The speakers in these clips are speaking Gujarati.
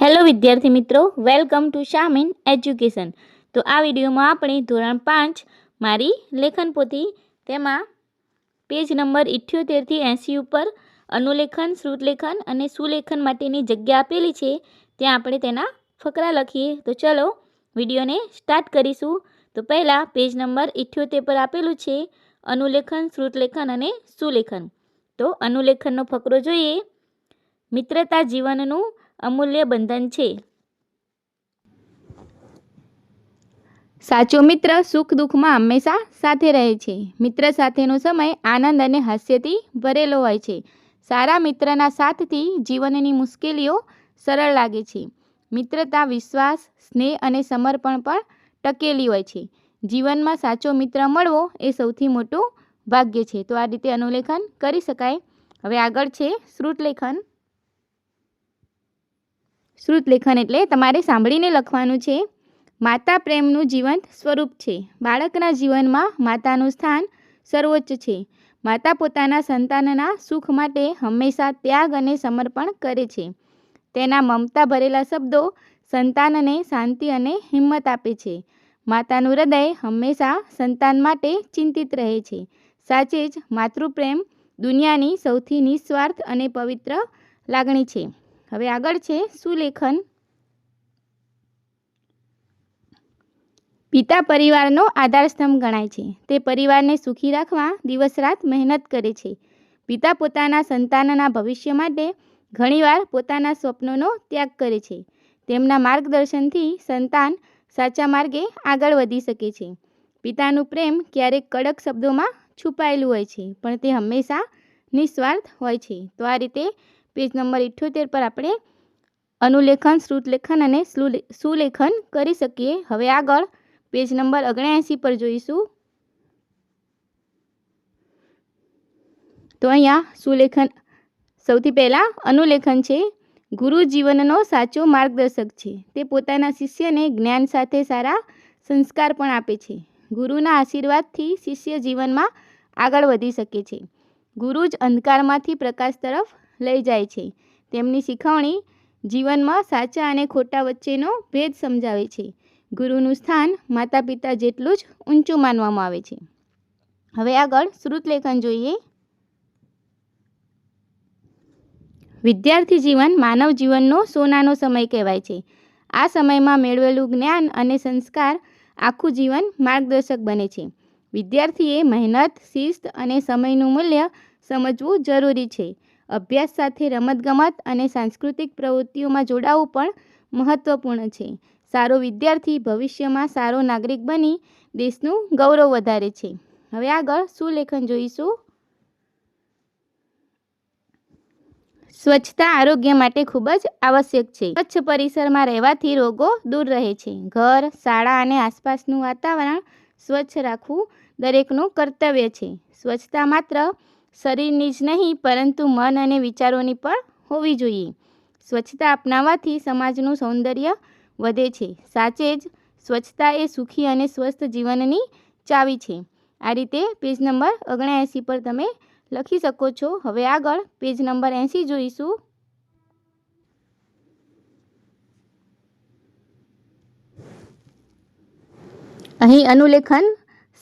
હેલો વિદ્યાર્થી મિત્રો, વેલકમ ટુ શામીન એજ્યુકેશન. તો આ વિડીયોમાં આપણે ધોરણ પાંચ મારી લેખન પોથી, તેમાં પેજ નંબર ઇઠ્યોતેરથી એંસી ઉપર અનુલેખન, શ્રુતલેખન અને સુલેખન માટેની જગ્યા આપેલી છે, ત્યાં આપણે તેના ફકરા લખીએ. તો ચલો વિડીયોને સ્ટાર્ટ કરીશું. તો પહેલાં પેજ નંબર ઇઠ્યોતેર પર આપેલું છે, અનુલેખન, શ્રુતલેખન અને સુલેખન. તો અનુલેખનનો ફકરો જોઈએ. મિત્રતા જીવનનું અમૂલ્ય બંધન છે. સાચો મિત્ર સુખ દુઃખમાં હંમેશા સાથે રહે છે. મિત્ર સાથેનો સમય આનંદ અને હાસ્યથી ભરેલો હોય છે. સારા મિત્રના સાથથી જીવનની મુશ્કેલીઓ સરળ લાગે છે. મિત્રતા, વિશ્વાસ, સ્નેહ અને સમર્પણ પણ ટકેલી હોય છે. જીવનમાં સાચો મિત્ર મળવો એ સૌથી મોટું ભાગ્ય છે. તો આ રીતે અનુલેખન કરી શકાય. હવે આગળ છે શ્રુતલેખન. શ્રુતલેખન એટલે તમારે સાંભળીને લખવાનું છે. માતા પ્રેમનું જીવંત સ્વરૂપ છે. બાળકના જીવનમાં માતાનું સ્થાન સર્વોચ્ચ છે. માતા પોતાના સંતાનના સુખ માટે હંમેશા ત્યાગ અને સમર્પણ કરે છે. તેના મમતા ભરેલા શબ્દો સંતાનને શાંતિ અને હિંમત આપે છે. માતાનું હૃદય હંમેશા સંતાન માટે ચિંતિત રહે છે. સાચે જ માતૃપ્રેમ દુનિયાની સૌથી નિસ્વાર્થ અને પવિત્ર લાગણી છે. હવે આગળ છે સુલેખન પિતા પરિવારનો આધારસ્તંભ ગણાય છે. તે પરિવારને સુખી રાખવા દિવસ રાત મહેનત કરે છે. પિતા પોતાના સંતાનના ભવિષ્ય માટે ઘણીવાર પોતાના સ્વપ્નોનો ત્યાગ કરે છે. તેમના માર્ગદર્શનથી સંતાન સાચા માર્ગે આગળ વધી શકે છે. પિતાનું પ્રેમ ક્યારેક કડક શબ્દોમાં છુપાયેલું હોય છે, પણ તે હંમેશા નિસ્વાર્થ હોય છે. તો આ રીતે પેજ નંબર ઇઠ્યોતેર પર આપણે અનુલેખન, શ્રુતલેખન અને સુલેખન કરી શકીએ. હવે આગળ પેજ નંબર ઓગણએંસી પર જોઈશું. તો અહીંયા સુલેખન, સૌથી પહેલાં અનુલેખન છે. ગુરુ જીવનનો સાચો માર્ગદર્શક છે. તે પોતાના શિષ્યને જ્ઞાન સાથે સારા સંસ્કાર પણ આપે છે. ગુરુના આશીર્વાદથી શિષ્ય જીવનમાં આગળ વધી શકે છે. ગુરુ જ અંધકારમાંથી પ્રકાશ તરફ લઈ જાય છે. તેમની શીખવણી જીવનમાં સાચા અને ખોટા વચ્ચેનો ભેદ સમજાવે છે. ગુરુનું સ્થાન માતા પિતા જેટલું જ ઊંચું માનવામાં આવે છે. હવે આગળ શ્રુતલેખન જોઈએ. વિદ્યાર્થી જીવન માનવ જીવનનો સોનાનો સમય કહેવાય છે. આ સમયમાં મેળવેલું જ્ઞાન અને સંસ્કાર આખું જીવન માર્ગદર્શક બને છે. વિદ્યાર્થીએ મહેનત, શિસ્ત અને સમયનું મૂલ્ય સમજવું જરૂરી છે. અભ્યાસ સાથે રમતગમત અને સાંસ્કૃતિક પ્રવૃત્તિઓમાં જોડાવું પણ મહત્ત્વપૂર્ણ છે. સારો વિદ્યાર્થી ભવિષ્યમાં સારો નાગરિક બની દેશનું ગૌરવ વધારે છે. હવે આગળ સુલેખન જોઈશું? સ્વચ્છતા આરોગ્ય માટે ખૂબ જ આવશ્યક છે. સ્વચ્છ પરિસરમાં રહેવાથી રોગો દૂર રહે છે. ઘર, શાળા અને આસપાસનું વાતાવરણ સ્વચ્છ રાખવું દરેકનું કર્તવ્ય છે. સ્વચ્છતા માત્ર શરીરની જ નહીં, પરંતુ મન અને વિચારોની પણ હોવી જોઈએ. સ્વચ્છતા અપનાવવાથી સમાજનું સૌંદર્ય વધે છે. સાચે જ, સ્વચ્છતા એ સુખી અને સ્વસ્થ જીવનની ચાવી છે. આ રીતે પેજ નંબર ઓગણએંસી પર તમે લખી શકો છો. હવે આગળ પેજ નંબર એંસી જોઈશું. અહીં અનુલેખન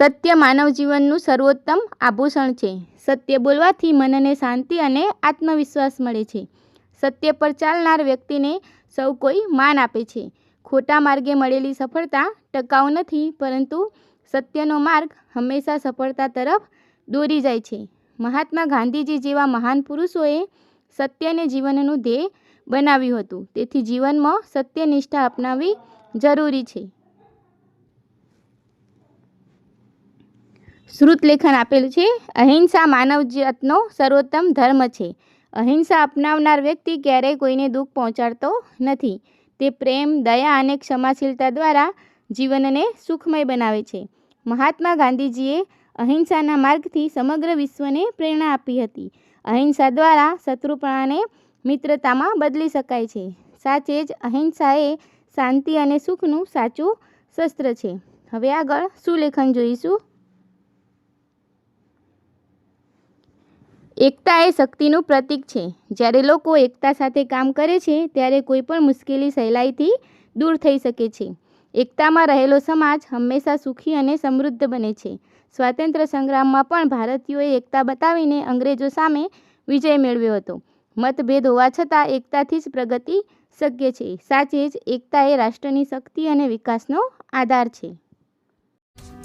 સત્ય માનવ જીવનનું સર્વોત્તમ આભૂષણ છે. સત્ય બોલવાથી મનને શાંતિ અને આત્મવિશ્વાસ મળે છે. સત્ય પર ચાલનાર વ્યક્તિને સૌ કોઈ માન આપે છે. ખોટા માર્ગે મળેલી સફળતા ટકાઉ નથી, પરંતુ સત્યનો માર્ગ હંમેશા સફળતા તરફ દોરી જાય છે. મહાત્મા ગાંધીજી જેવા મહાન પુરુષોએ સત્યને જીવનનું ધ્યેય બનાવ્યું હતું. તેથી જીવનમાં સત્યનિષ્ઠા અપનાવવી જરૂરી છે. શ્રુતલેખન આપેલું છે, અહિંસા માનવ જાતનો સર્વોત્તમ ધર્મ છે. અહિંસા અપનાવનાર વ્યક્તિ ક્યારેય કોઈને દુઃખ પહોંચાડતો નથી. તે પ્રેમ, દયા અને ક્ષમાશીલતા દ્વારા જીવનને સુખમય બનાવે છે. મહાત્મા ગાંધીજીએ અહિંસાના માર્ગથી સમગ્ર વિશ્વને પ્રેરણા આપી હતી. અહિંસા દ્વારા શત્રુપણાને મિત્રતામાં બદલી શકાય છે. સાચે જ અહિંસા એ શાંતિ અને સુખનું સાચું શસ્ત્ર છે. હવે આગળ સુલેખન જોઈશું. એકતા એ શક્તિનું પ્રતીક છે. જ્યારે લોકો એકતા સાથે કામ કરે છે, ત્યારે કોઈ પણ મુશ્કેલી સહેલાઈથી દૂર થઈ શકે છે. એકતામાં રહેલો સમાજ હંમેશા સુખી અને સમૃદ્ધ બને છે. સ્વાતંત્ર્ય સંગ્રામમાં પણ ભારતીયોએ એકતા બતાવીને અંગ્રેજો સામે વિજય મેળવ્યો હતો. મતભેદ હોવા છતાં એકતાથી જ પ્રગતિ શક્ય છે. સાચે જ એકતા એ રાષ્ટ્રની શક્તિ અને વિકાસનો આધાર છે.